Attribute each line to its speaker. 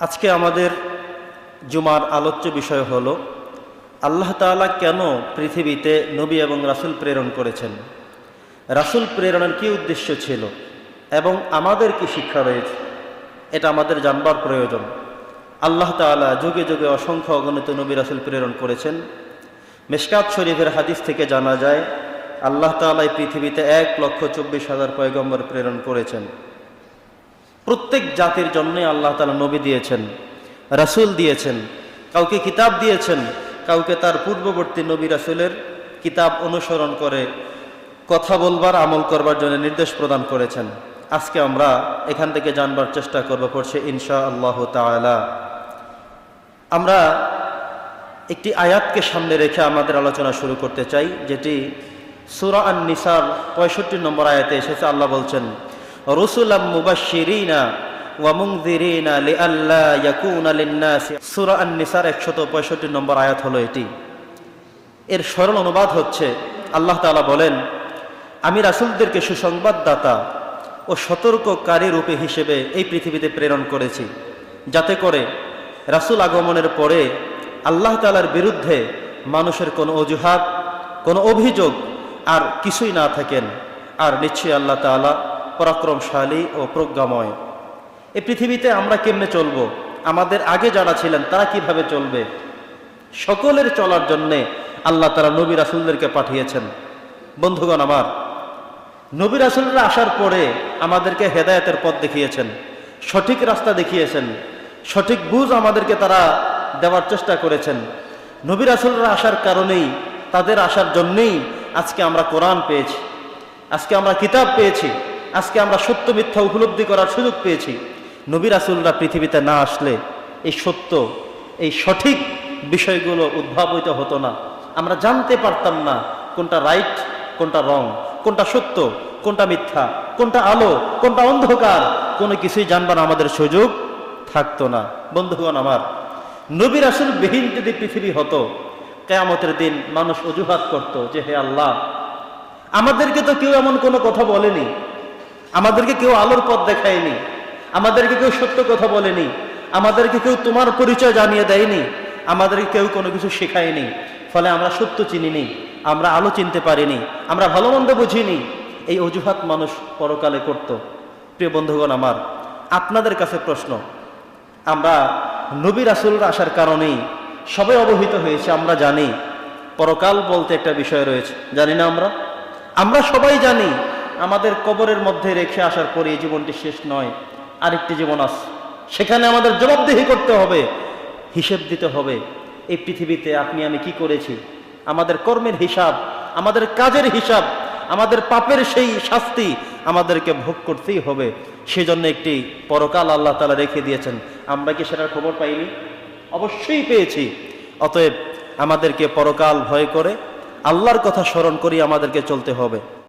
Speaker 1: আজকে আমাদের জুমার আলোচ্য বিষয় হল, আল্লাহ তাআলা কেন পৃথিবীতে নবী এবং রাসুল প্রেরণ করেছেন? রাসূল প্রেরণের কি উদ্দেশ্য ছিল এবং আমাদের কি শিক্ষা রয়েছে? এটা আমাদের জানবার প্রয়োজন। আল্লাহ তাআলা যুগে যুগে অসংখ্য অগণিত নবী রাসূল প্রেরণ করেছেন। মেশকাত শরীফের হাদিস থেকে জানা যায়, আল্লাহ তাআলা এই পৃথিবীতে এক লক্ষ চব্বিশ হাজার পয়গম্বর প্রেরণ করেছেন। প্রত্যেক জাতির জন্যই আল্লাহ তালা নবী দিয়েছেন, রাসূল দিয়েছেন, কাউকে কিতাব দিয়েছেন, কাউকে তার পূর্ববর্তী নবী রাসূলের কিতাব অনুসরণ করে কথা বলবার, আমল করবার জন্য নির্দেশ প্রদান করেছেন। আজকে আমরা এখান থেকে জানবার চেষ্টা করব পড়ছে ইনশা আল্লাহ তাআলা। আমরা একটি আয়াতকে সামনে রেখে আমাদের আলোচনা শুরু করতে চাই, যেটি সুরা আন নিসার পঁয়ষট্টি নম্বর আয়াতে এসেছে, আল্লাহ বলছেন রসুলাম মুবাশশিরিনা ওয়া মুনযিরিনা লিআল্লা ইয়াকুনা লিন-নাসি। সূরা আন-নিসার 165 নম্বর আয়াত হলো এটি। এর সরল অনুবাদ হচ্ছে, আল্লাহ তাআলা বলেন, আমি রাসূলদেরকে সুসংবাদদাতা ও সতর্ককারী রূপে হিসেবে এই পৃথিবীতে প্রেরণ করেছি। যাতে করে রাসূল আগমনের পরে আল্লাহ তাআলার বিরুদ্ধে মানুষের কোনো অজুহাত, কোনো অভিযোগ আর কিছুই না থাকেন। আর নিশ্চয়ই আল্লাহ তাআলা পরাক্রমশালী ও প্রজ্ঞাময়। এই পৃথিবীতে আমরা কেমনে চলব? আমাদের আগে যারা ছিলেন, তারা কীভাবে চলবে? সকলের চলার জন্যে আল্লাহ তারা নবী রাসুলদেরকে পাঠিয়েছেন। বন্ধুগণ আমার, নবী রাসুলরা আসার পরে আমাদেরকে হেদায়তের পথ দেখিয়েছেন, সঠিক রাস্তা দেখিয়েছেন, সঠিক বুঝ আমাদেরকে তারা দেওয়ার চেষ্টা করেছেন। নবী রাসুলরা আসার কারণেই, তাদের আসার জন্যেই আজকে আমরা কোরআন পেয়েছি, আজকে আমরা কিতাব পেয়েছি। আজকে আমরা সত্য মিথ্যা উপলব্ধি করার সুযোগ পেয়েছি। নবী রাসুলরা পৃথিবীতে না আসলে এই সত্য, এই সঠিক বিষয়গুলো উদ্ভাবিত হতো না। আমরা জানতে পারতাম না কোনটা রাইট, কোনটা রং, কোনটা সত্য, কোনটা মিথ্যা, কোনটা আলো, কোনটা অন্ধকার, কোনো কিছুই জানবার আমাদের সুযোগ থাকতো না। বন্ধুগণ আমার, নবী রাসুল বিহীন যদি পৃথিবী হতো, কেয়ামতের দিন মানুষ অজুহাত করত যে, হে আল্লাহ, আমাদেরকে তো কেউ এমন কোনো কথা বলেনি। আমাদেরকে কেউ আলোর পথ দেখায়নি, আমাদেরকে কেউ সত্য কথা বলেনি, আমাদেরকে কেউ তোমার পরিচয় জানিয়ে দেয়নি, আমাদেরকে কেউ কোনো কিছু শেখায়নি, ফলে আমরা সত্য চিনিনি, আমরা আলো চিনতে পারিনি, আমরা ভালো মন্দ বুঝিনি। এই অজুহাত মানুষ পরকালে করত। প্রিয় বন্ধুগণ আমার, আপনাদের কাছে প্রশ্ন, আমরা নবী রাসুলরা আসার কারণেই সবাই অবহিত হয়েছে, আমরা জানি। পরকাল বলতে একটা বিষয় রয়েছে, জানি না আমরা? আমরা সবাই জানি আমাদের কবরের মধ্যে রেখে আসার পরে এই জীবনটি শেষ নয়, আরেকটি জীবন আছে। সেখানে আমাদের জবাবদিহি করতে হবে, হিসেব দিতে হবে, এই পৃথিবীতে আপনি, আমি কি করেছি? আমাদের কর্মের হিসাব, আমাদের কাজের হিসাব, আমাদের পাপের সেই শাস্তি আমাদেরকে ভোগ করতেই হবে। সেজন্য একটি পরকাল আল্লাহ তালা রেখে দিয়েছেন। আমরা কি সেটার খবর পাইনি? অবশ্যই পেয়েছি। অতএব আমাদেরকে পরকাল ভয় করে, আল্লাহর কথা স্মরণ করি আমাদেরকে চলতে হবে।